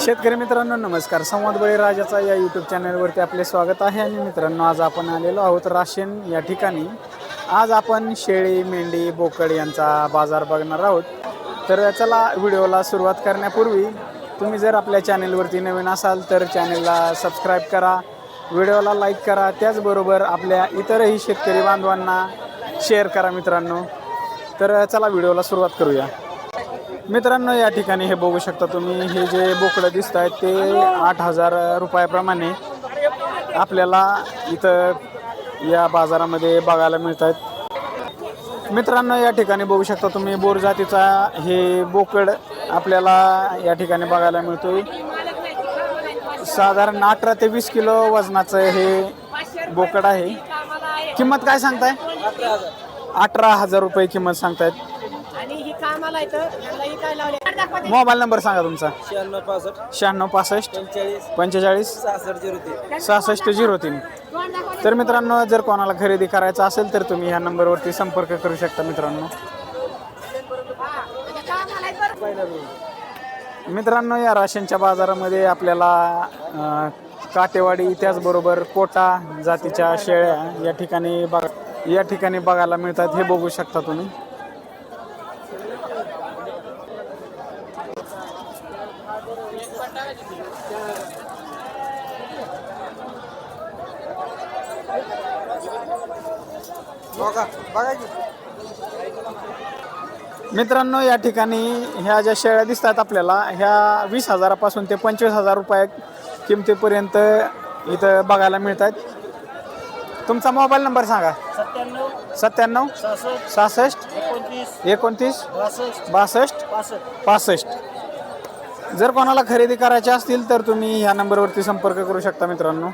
शेतकरी मित्रांनो नमस्कार. संवाद बळीराजाचा या यूट्यूब चॅनलवरती आपले स्वागत आहे. आणि मित्रांनो आज आपण आलेलो आहोत राशन या ठिकाणी. आज आपण शेळी मेंढी बोकड यांचा बाजार बघणार आहोत. तर चला व्हिडिओला सुरुवात करण्यापूर्वी तुम्ही जर आपल्या चॅनेलवरती नवीन असाल तर चॅनेलला सबस्क्राईब करा. व्हिडिओला लाईक करा. त्याचबरोबर आपल्या इतरही शेतकरी बांधवांना शेअर करा मित्रांनो. तर चला व्हिडिओला सुरुवात करूया. मित्रांनो या ठिकाणी हे बघू शकता तुम्ही हे जे बोकडं दिसत आहेत ते आठ हजार रुपयाप्रमाणे आपल्याला इथं या बाजारामध्ये बघायला मिळत आहेत. मित्रांनो या ठिकाणी बघू शकता तुम्ही बोर जातीचा हे बोकड आपल्याला या ठिकाणी बघायला मिळतोय. साधारण अठरा ते वीस किलो वजनाचं हे बोकड आहे. किंमत काय सांगताय? अठरा हजार रुपये किंमत सांगतायत. काय लावले? मोबाईल नंबर सांगा तुमचा. शहाण्णव पासष्ट. शहाण्णव पासष्ट. पंचेचाळीस. पंचेचाळीस. सहासष्ट झिरो तीन. सहासष्ट झिरो तीन. तर मित्रांनो जर कोणाला खरेदी करायचं असेल तर तुम्ही ह्या नंबरवरती संपर्क करू शकता मित्रांनो. मित्रांनो या राशनच्या बाजारामध्ये आपल्याला काटेवाडी त्याचबरोबर कोटा जातीच्या शेळ्या या ठिकाणी बघ या ठिकाणी बघायला मिळतात. हे बघू शकता तुम्ही. बघा बघा की. मित्रांनो या ठिकाणी ह्या ज्या शेळ्या दिसतात आपल्याला ह्या वीस हजारापासून ते पंचवीस हजार रुपये किमतीपर्यंत इथं बघायला मिळतात. तुमचा मोबाईल नंबर सांगा. सत्त्याण्णव सत्त्याण्णव सहासष्ट एकोणतीस बासष्ट बासष्ट पासष्ट पासष्ट. जर कोणाला खरेदी करायची असतील तर तुम्ही ह्या नंबरवरती संपर्क करू शकता मित्रांनो.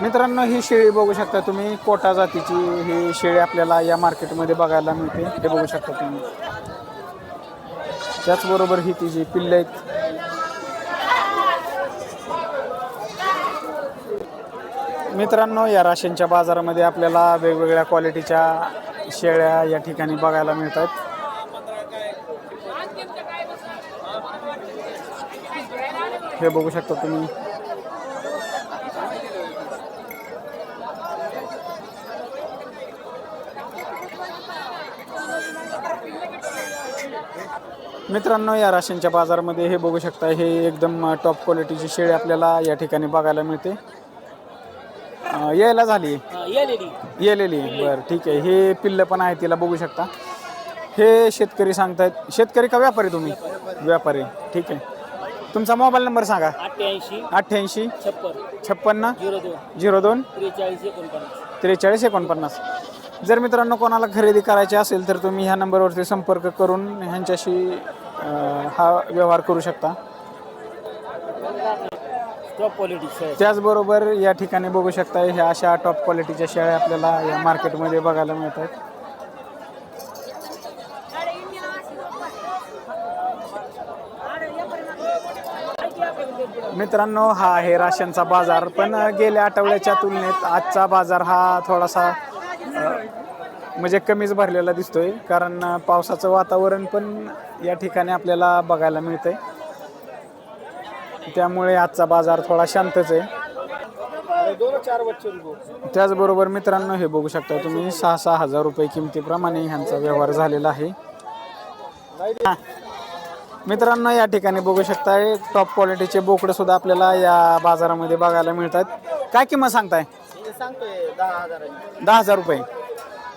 मित्रांनो ही शेळी बघू शकता तुम्ही. कोटा जातीची ही शेळी आपल्याला या मार्केटमध्ये बघायला मिळते. हे बघू शकता तुम्ही. त्याचबरोबर ही तिची पिल्ले आहेत. मित्रांनो या राशनच्या बाजारामध्ये आपल्याला वेगवेगळ्या क्वालिटीच्या शेळ्या या ठिकाणी बघायला मिळतात. हे बघू शकता तुम्ही. मित्रांनो या राशनच्या बाजारामध्ये हे बघू शकता हे एकदम टॉप क्वालिटीची शेळी आपल्याला या ठिकाणी बघायला मिळते. यायला झाली? येलेली. बरं ठीक आहे. हे पिल्लं पण आहे तिला बघू शकता. हे शेतकरी सांगतायत शेतकरी का व्यापारी तुम्ही? व्यापारी. ठीक आहे. तुमचा मोबाईल नंबर सांगा. अठ्ठ्याऐंशी. अठ्ठ्याऐंशी. छप्पन. छप्पन्न. झिरो दोन. झिरो दोन. त्रेचाळीस एकोणपन्नास. त्रेचाळीस एकोणपन्नास. जर मित्रांनो कोणाला खरेदी करायची असेल तर तुम्ही ह्या नंबरवरती संपर्क करून ह्यांच्याशी हा व्यवहार करू शकता. टॉप क्वालिटी त्याचबरोबर या ठिकाणी बघू शकता ह्या अशा टॉप क्वालिटीच्या शेळ्या आपल्याला या मार्केटमध्ये बघायला मिळतात. मित्रांनो हा आहे राशनचा बाजार पण गेल्या आठवड्याच्या तुलनेत आजचा बाजार हा थोडासा म्हणजे कमीच भरलेला दिसतोय. कारण पावसाचं वातावरण पण या ठिकाणी आपल्याला बघायला मिळतंय. त्यामुळे आजचा बाजार थोडा शांतच आहे. त्याचबरोबर मित्रांनो हे बघू शकता तुम्ही सहा सहा हजार रुपये किमतीप्रमाणे ह्यांचा व्यवहार झालेला आहे. मित्रांनो या ठिकाणी बघू शकताय टॉप क्वालिटीचे बोकडे सुद्धा आपल्याला या बाजारामध्ये बघायला मिळतात. काय किंमत सांगताय? दहा हजार दहा हजार रुपये.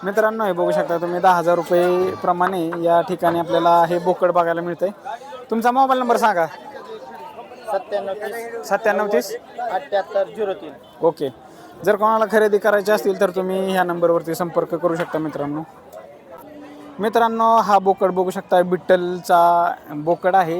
मित्रांनो हे बघू शकता तुम्ही दहा हजार रुपये प्रमाणे या ठिकाणी आपल्याला हे बोकड बघायला मिळतंय. तुमचा मोबाईल नंबर सांगा. सत्त्याण्णव तीस. अठ्ठ्याहत्तर झिरो तीन. ओके. जर कोणाला खरेदी करायची असतील तर तुम्ही ह्या नंबरवरती संपर्क करू शकता मित्रांनो. मित्रांनो हा बोकड बघू शकता बिट्टलचा बोकड आहे.